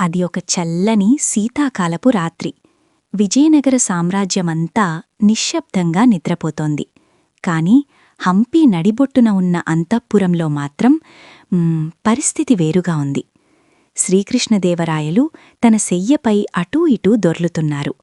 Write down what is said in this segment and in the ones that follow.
అది ఒక చల్లని శీతాకాలపు రాత్రి. విజయనగర సామ్రాజ్యమంతా నిశ్శబ్దంగా నిద్రపోతోంది. కాని హంపి నడిబొట్టున ఉన్న అంతఃపురంలో మాత్రం పరిస్థితి వేరుగా ఉంది. శ్రీకృష్ణదేవరాయలు తన శయ్యపై అటూ ఇటూ దొర్లుతున్నారు.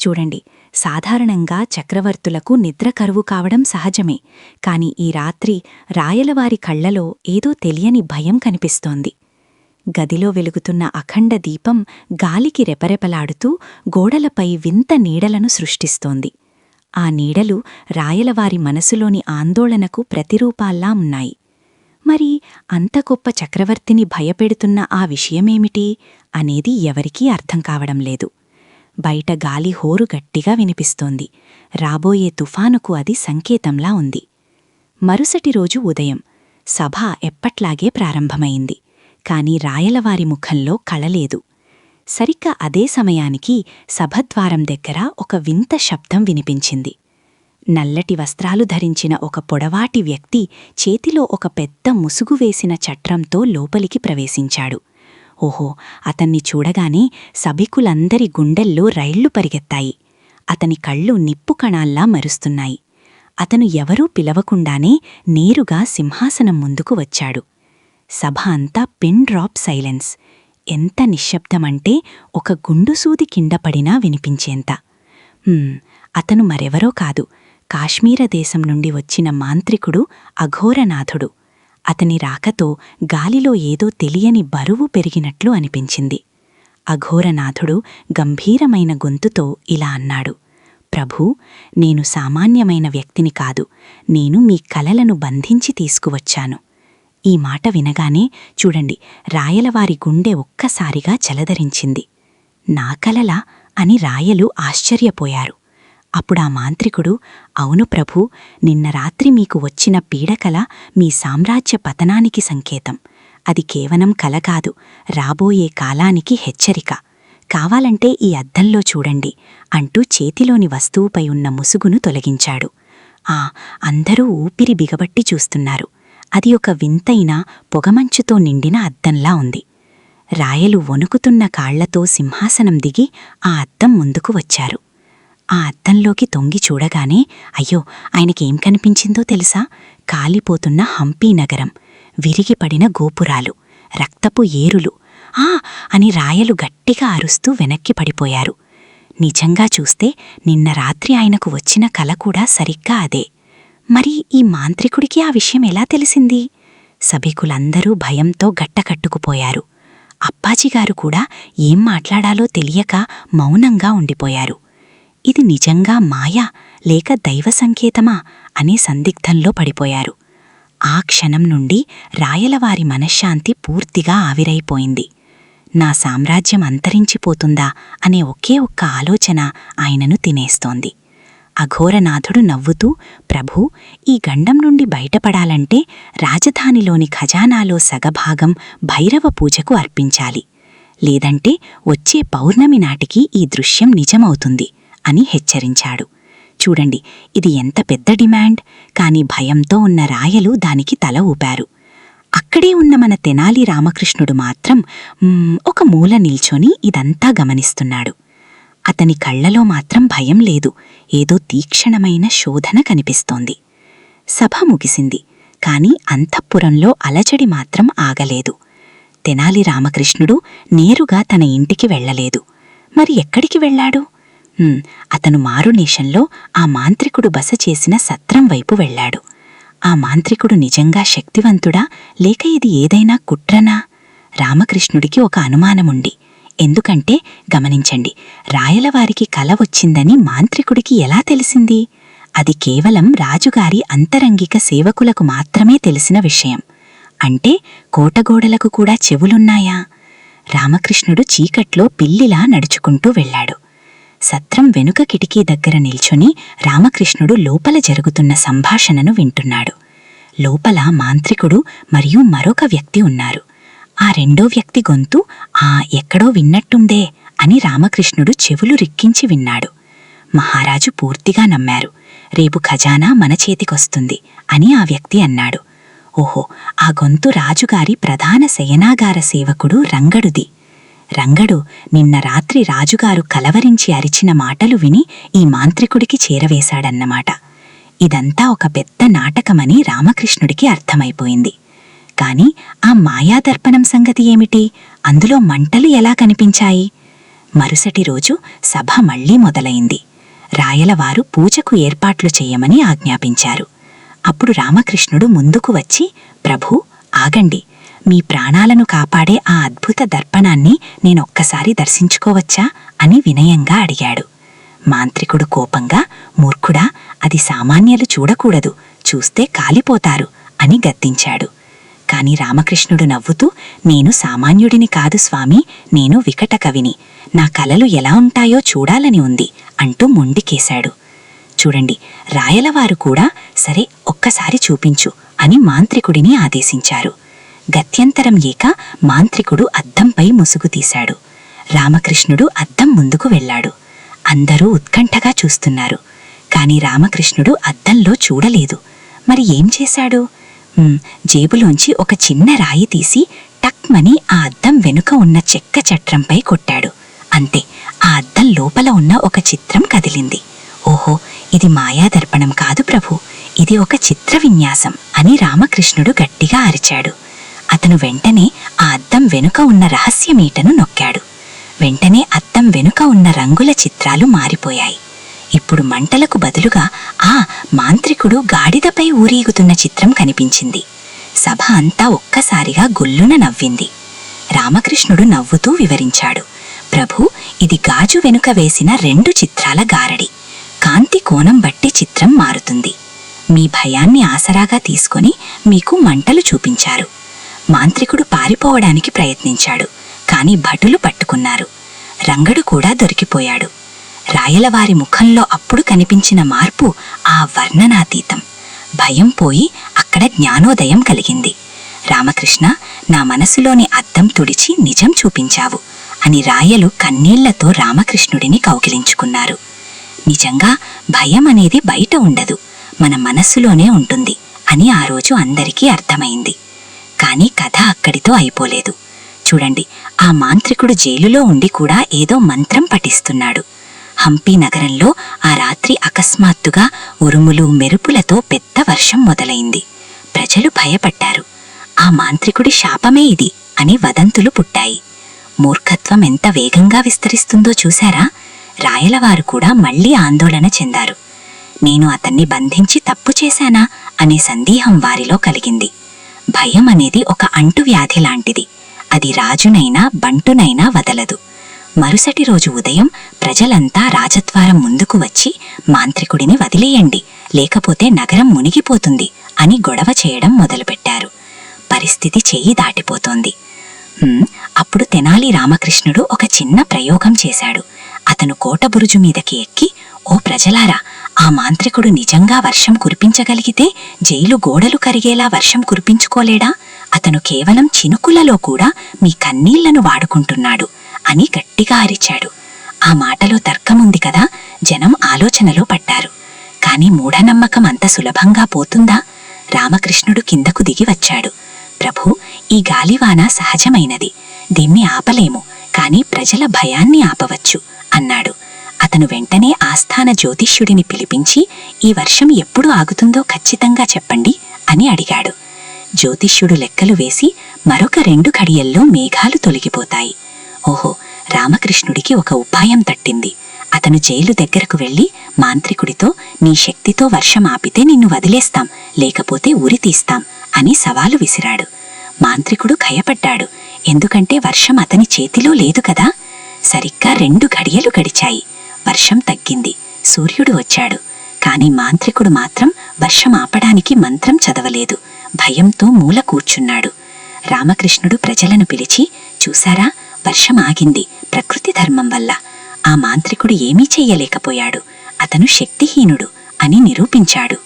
చూడండి సాధారణంగా చక్రవర్తులకు నిద్ర కరువు కావడం సహజమే. కాని ఈ రాత్రి రాయలవారి కళ్ళలో ఏదో తెలియని భయం కనిపిస్తోంది. గదిలో వెలుగుతున్న అఖండ దీపం గాలికి రెపరెపలాడుతూ గోడలపై వింత నీడలను సృష్టిస్తోంది. ఆ నీడలు రాయలవారి మనసులోని ఆందోళనకు ప్రతిరూపాల్లా ఉన్నాయి. మరి అంత గొప్ప చక్రవర్తిని భయపెడుతున్న ఆ విషయమేమిటి అనేది ఎవరికీ అర్థం కావడం లేదు. బయట గాలి హోరు గట్టిగా వినిపిస్తోంది. రాబోయే తుఫానుకు అది సంకేతంలా ఉంది. మరుసటి రోజు ఉదయం సభ ఎప్పట్లాగే ప్రారంభమైంది. కాని రాయలవారి ముఖంలో కళలేదు. సరిగ్గా అదే సమయానికి సభద్వారం దగ్గర ఒక వింత శబ్దం వినిపించింది. నల్లటి వస్త్రాలు ధరించిన ఒక పొడవాటి వ్యక్తి చేతిలో ఒక పెద్ద ముసుగు వేసిన చట్రంతో లోపలికి ప్రవేశించాడు. ఓహో అతన్ని చూడగానే సభికులందరి గుండెల్లో రైళ్ళు పరిగెత్తాయి. అతని కళ్ళు నిప్పు కణాల్లా మరుస్తున్నాయి. అతను ఎవరూ పిలవకుండానే నేరుగా సింహాసనం ముందుకు వచ్చాడు. సభ అంతా పిన్ డ్రాప్ సైలెన్స్. ఎంత నిశ్శబ్దమంటే ఒక గుండుసూది కిండపడినా వినిపించేంత. అతను మరెవరో కాదు. కాశ్మీర దేశం నుండి వచ్చిన మాంత్రికుడు అఘోరనాథుడు. అతని రాకతో గాలిలో ఏదో తెలియని బరువు పెరిగినట్లు అనిపించింది. అఘోరనాథుడు గంభీరమైన గొంతుతో ఇలా అన్నాడు. ప్రభూ నేను సామాన్యమైన వ్యక్తిని కాదు. నేను మీ కలలను బంధించి తీసుకువచ్చాను. ఈ మాట వినగానే చూడండి రాయలవారి గుండె ఒక్కసారిగా చలదరించింది. నా కలలా అని రాయలు ఆశ్చర్యపోయారు. అప్పుడా మాంత్రికుడు అవును ప్రభూ నిన్న రాత్రి మీకు వచ్చిన పీడకల మీ సామ్రాజ్య పతనానికి సంకేతం. అది కేవలం కల కాదు రాబోయే కాలానికి హెచ్చరిక. కావాలంటే ఈ అద్దంలో చూడండి అంటూ చేతిలోని వస్తువుపై ఉన్న ముసుగును తొలగించాడు. ఆ అందరూ ఊపిరి బిగబట్టి చూస్తున్నారు. అది ఒక వింతైన పొగమంచుతో నిండిన అద్దంలా ఉంది. రాయలు వణుకుతున్న కాళ్ళతో సింహాసనం దిగి ఆ అద్దం ముందుకు వచ్చారు. ఆ అద్దంలోకి తొంగి చూడగానే అయ్యో ఆయనకేం కనిపించిందో తెలుసా? కాలిపోతున్న హంపీ నగరం విరిగిపడిన గోపురాలు రక్తపు ఏరులు. ఆ! అని రాయలు గట్టిగా అరుస్తూ వెనక్కి పడిపోయారు. నిజంగా చూస్తే నిన్న రాత్రి ఆయనకు వచ్చిన కల కూడా సరిగ్గా అదే. మరి ఈ మాంత్రికుడికి ఆ విషయం ఎలా తెలిసింది? సభికులందరూ భయంతో గట్టకట్టుకుపోయారు. అప్పాజీగారు కూడా ఏం మాట్లాడాలో తెలియక మౌనంగా ఉండిపోయారు. ఇది నిజంగా మాయా లేక దైవ సంకేతమా అనే సందిగ్ధంలో పడిపోయారు. ఆ క్షణం నుండి రాయలవారి మనశ్శాంతి పూర్తిగా ఆవిరైపోయింది. నా సామ్రాజ్యం అంతరించిపోతుందా అనే ఒకే ఒక్క ఆలోచన ఆయనను తినేస్తోంది. అఘోరనాథుడు నవ్వుతూ ప్రభూ ఈ గండం నుండి బయటపడాలంటే రాజధానిలోని ఖజానాలో సగభాగం భైరవ పూజకు అర్పించాలి. లేదంటే వచ్చే పౌర్ణమి నాటికి ఈ దృశ్యం నిజమవుతుంది అని హెచ్చరించాడు. చూడండి ఇది ఎంత పెద్ద డిమాండ్. కాని భయంతో ఉన్న రాయలు దానికి తల ఊపారు. అక్కడే ఉన్న మన తెనాలి రామకృష్ణుడు మాత్రం ఒక మూల నిల్చొని ఇదంతా గమనిస్తున్నాడు. అతని కళ్ళలో మాత్రం భయం లేదు. ఏదో తీక్షణమైన శోధన కనిపిస్తోంది. సభ ముగిసింది. కాని అంతఃపురంలో అలజడి మాత్రం ఆగలేదు. తెనాలి రామకృష్ణుడు నేరుగా తన ఇంటికి వెళ్ళలేదు. మరి ఎక్కడికి వెళ్ళాడు? అతను మారునేషంలో ఆ మాంత్రికుడు బస చేసిన సత్రం వైపు వెళ్ళాడు. ఆ మాంత్రికుడు నిజంగా శక్తివంతుడా? లేక ఇది ఏదైనా కుట్రనా? రామకృష్ణుడికి ఒక అనుమానముండి ఎందుకంటే గమనించండి రాయలవారికి కల వచ్చిందని మాంత్రికుడికి ఎలా తెలిసింది? అది కేవలం రాజుగారి అంతరంగిక సేవకులకు మాత్రమే తెలిసిన విషయం. అంటే కోటగోడలకు కూడా చెవులున్నాయా? రామకృష్ణుడు చీకట్లో పిల్లిలా నడుచుకుంటూ వెళ్ళాడు. సత్రం వెనుక కిటికీ దగ్గర నిల్చుని రామకృష్ణుడు లోపల జరుగుతున్న సంభాషణను వింటున్నాడు. లోపల మాంత్రికుడు మరియు మరొక వ్యక్తి ఉన్నారు. ఆ రెండో వ్యక్తి గొంతు ఆ ఎక్కడో విన్నట్టుందే అని రామకృష్ణుడు చెవులు రిక్కించి విన్నాడు. మహారాజు పూర్తిగా నమ్మారు. రేపు ఖజానా మన చేతికొస్తుంది అని ఆ వ్యక్తి అన్నాడు. ఓహో ఆ గొంతు రాజుగారి ప్రధాన శయనాగార సేవకుడు రంగడుది. రంగడు నిన్న రాత్రి రాజుగారు కలవరించి అరిచిన మాటలు విని ఈ మాంత్రికుడికి చేరవేశాడన్నమాట. ఇదంతా ఒక పెద్ద నాటకమని రామకృష్ణుడికి అర్థమైపోయింది. కాని ఆ మాయాదర్పణం సంగతి ఏమిటి? అందులో మంటలు ఎలా కనిపించాయి? మరుసటి రోజు సభ మళ్ళీ మొదలైంది. రాయలవారు పూజకు ఏర్పాట్లు చెయ్యమని ఆజ్ఞాపించారు. అప్పుడు రామకృష్ణుడు ముందుకు వచ్చి ప్రభూ ఆగండి. మీ ప్రాణాలను కాపాడే ఆ అద్భుత దర్పణాన్ని నేనొక్కసారి దర్శించుకోవచ్చా? అని వినయంగా అడిగాడు. మాంత్రికుడు కోపంగా మూర్ఖుడా అది సామాన్యులు చూడకూడదు. చూస్తే కాలిపోతారు అని గద్దించాడు. కాని రామకృష్ణుడు నవ్వుతూ నేను సామాన్యుడిని కాదు స్వామి నేను వికట కవిని. నా కలలు ఎలా ఉంటాయో చూడాలని ఉంది అంటూ మొండికేశాడు. చూడండి రాయలవారు కూడా సరే ఒక్కసారి చూపించు అని మాంత్రికుడిని ఆదేశించారు. గత్యంతరం ఏక మాంత్రికుడు అద్దంపై ముసుగు తీశాడు. రామకృష్ణుడు అద్దం ముందుకు వెళ్ళాడు. అందరూ ఉత్కంఠగా చూస్తున్నారు. కాని రామకృష్ణుడు అద్దంలో చూడలేదు. మరి ఏం చేశాడు? జేబులోంచి ఒక చిన్న రాయి తీసి టక్మని ఆ అద్దం వెనుక ఉన్న చెక్క చట్రంపై కొట్టాడు. అంతే ఆ అద్దం లోపల ఉన్న ఒక చిత్రం కదిలింది. ఓహో ఇది మాయాదర్పణం కాదు ప్రభు. ఇది ఒక చిత్ర విన్యాసం అని రామకృష్ణుడు గట్టిగా అరిచాడు. అతను వెంటనే ఆ అద్దం వెనుక ఉన్న రహస్యమీటను నొక్కాడు. వెంటనే అద్దం వెనుక ఉన్న రంగుల చిత్రాలు మారిపోయాయి. ఇప్పుడు మంటలకు బదులుగా ఆ మాంత్రికుడు గాడిదపై ఊరేగుతున్న చిత్రం కనిపించింది. సభ అంతా ఒక్కసారిగా గొల్లున నవ్వింది. రామకృష్ణుడు నవ్వుతూ వివరించాడు. ప్రభు ఇది గాజు వెనుక వేసిన రెండు చిత్రాల గారడి. కాంతి కోణం బట్టి చిత్రం మారుతుంది. మీ భయాన్ని ఆసరాగా తీసుకొని మీకు మంటలు చూపించారు. మాంత్రికుడు పారిపోవడానికి ప్రయత్నించాడు కాని భటులు పట్టుకున్నారు. రంగడు కూడా దొరికిపోయాడు. రాయలవారి ముఖంలో అప్పుడు కనిపించిన మార్పు ఆ వర్ణనాతీతం. భయం పోయి అక్కడ జ్ఞానోదయం కలిగింది. రామకృష్ణ నా మనసులోని అద్దం తుడిచి నిజం చూపించావు అని రాయలు కన్నీళ్ళతో రామకృష్ణుడిని కౌగిలించుకున్నారు. నిజంగా భయం అనేది బయట ఉండదు మన మనస్సులోనే ఉంటుంది అని ఆ రోజు అందరికీ అర్థమైంది. కాని కథ అక్కడితో అయిపోలేదు. చూడండి ఆ మాంత్రికుడు జైలులో ఉండి కూడా ఏదో మంత్రం పఠిస్తున్నాడు. హంపి నగరంలో ఆ రాత్రి అకస్మాత్తుగా ఉరుములు మెరుపులతో పెద్ద వర్షం మొదలైంది. ప్రజలు భయపడ్డారు. ఆ మాంత్రికుడి శాపమే ఇది అని వదంతులు పుట్టాయి. మూర్ఖత్వం ఎంత వేగంగా విస్తరిస్తుందో చూశారా? రాయలవారు కూడా మళ్ళీ ఆందోళన చెందారు. నేను అతన్ని బంధించి తప్పు చేశానా అనే సందేహం వారిలో కలిగింది. భయం అనేది ఒక అంటువ్యాధి లాంటిది. అది రాజునైనా బంటునైనా వదలదు. మరుసటి రోజు ఉదయం ప్రజలంతా రాజద్వారం ముందుకు వచ్చి మాంత్రికుడిని వదిలేయండి లేకపోతే నగరం మునిగిపోతుంది అని గొడవ చేయడం మొదలుపెట్టారు. పరిస్థితి చెయ్యి దాటిపోతోంది. అప్పుడు తెనాలి రామకృష్ణుడు ఒక చిన్న ప్రయోగం చేశాడు. అతను కోటబురుజు మీదకి ఎక్కి ఓ ప్రజలారా ఆ మాంత్రికుడు నిజంగా వర్షం కురిపించగలిగితే జైలు గోడలు కరిగేలా వర్షం కురిపించుకోలేడా? అతను కేవలం చినుకులలో కూడా మీ కన్నీళ్ళను వాడుకుంటున్నాడు. అని గట్టిగా అరిచాడు. ఆ మాటలో తర్కముంది కదా జనం ఆలోచనలో పడ్డారు. కాని మూఢనమ్మకం అంత సులభంగా పోతుందా? రామకృష్ణుడు కిందకు దిగి వచ్చాడు. ప్రభు ఈ గాలివాన సహజమైనది. దీన్ని ఆపలేము కాని ప్రజల భయాన్ని ఆపవచ్చు అన్నాడు. అతను వెంటనే ఆస్థాన జ్యోతిష్యుడిని పిలిపించి ఈ వర్షం ఎప్పుడు ఆగుతుందో ఖచ్చితంగా చెప్పండి అని అడిగాడు. జ్యోతిష్యుడు లెక్కలు వేసి మరొక రెండు ఘడియల్లో మేఘాలు తొలగిపోతాయి. ఓహో రామకృష్ణుడికి ఒక ఉపాయం తట్టింది. అతను జైలు దగ్గరకు వెళ్ళి మాంత్రికుడితో నీ శక్తితో వర్షం ఆపితే నిన్ను వదిలేస్తాం లేకపోతే ఉరి తీస్తాం అని సవాలు విసిరాడు. మాంత్రికుడు భయపడ్డాడు ఎందుకంటే వర్షం అతని చేతిలో లేదు కదా? సరిగ్గా రెండు ఘడియలు గడిచాయి. వర్షం తగ్గింది. సూర్యుడు వచ్చాడు. కాని మాంత్రికుడు మాత్రం వర్షం ఆపడానికి మంత్రం చదవలేదు. భయంతో మూల కూర్చున్నాడు. రామకృష్ణుడు ప్రజలను పిలిచి చూశారా? వర్షం ఆగింది ప్రకృతి ధర్మం వల్ల. ఆ మాంత్రికుడు ఏమీ చెయ్యలేకపోయాడు. అతను శక్తిహీనుడు అని నిరూపించాడు.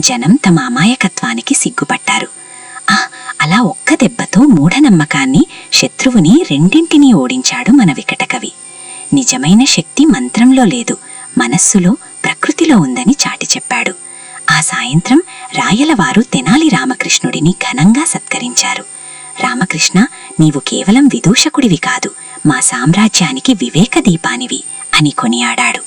జనం తమ అమాయకత్వానికి సిగ్గుపట్టారు ఆ అలా ఒక్క దెబ్బతో మూఢనమ్మకాన్ని శత్రువుని రెండింటినీ ఓడించాడు మన వికటకవి. నిజమైన శక్తి మంత్రంలో లేదు మనస్సులో ప్రకృతిలో ఉందని చాటి చెప్పాడు. ఆ సాయంత్రం రాయలవారు తెనాలి రామకృష్ణుడిని ఘనంగా సత్కరించారు. రామకృష్ణ నీవు కేవలం విదూషకుడివి కాదు మా సామ్రాజ్యానికి వివేక దీపానివి అని కొనియాడాడు.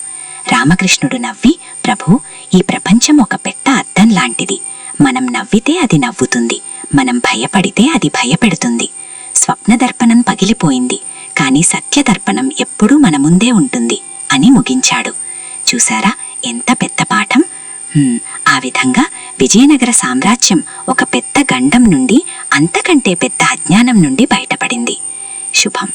రామకృష్ణుడు నవ్వి ప్రభు ఈ ప్రపంచం ఒక పెద్ద అద్దం లాంటిది. మనం నవ్వితే అది నవ్వుతుంది మనం భయపడితే అది భయపెడుతుంది. స్వప్నదర్పణం పగిలిపోయింది కాని సత్యదర్పణం ఎప్పుడూ మన ముందే ఉంటుంది అని ముగించాడు. చూసారా ఎంత పెద్ద పాఠం? ఆ విధంగా విజయనగర సామ్రాజ్యం ఒక పెద్ద గండం నుండి అంతకంటే పెద్ద అజ్ఞానం నుండి బయటపడింది. శుభం.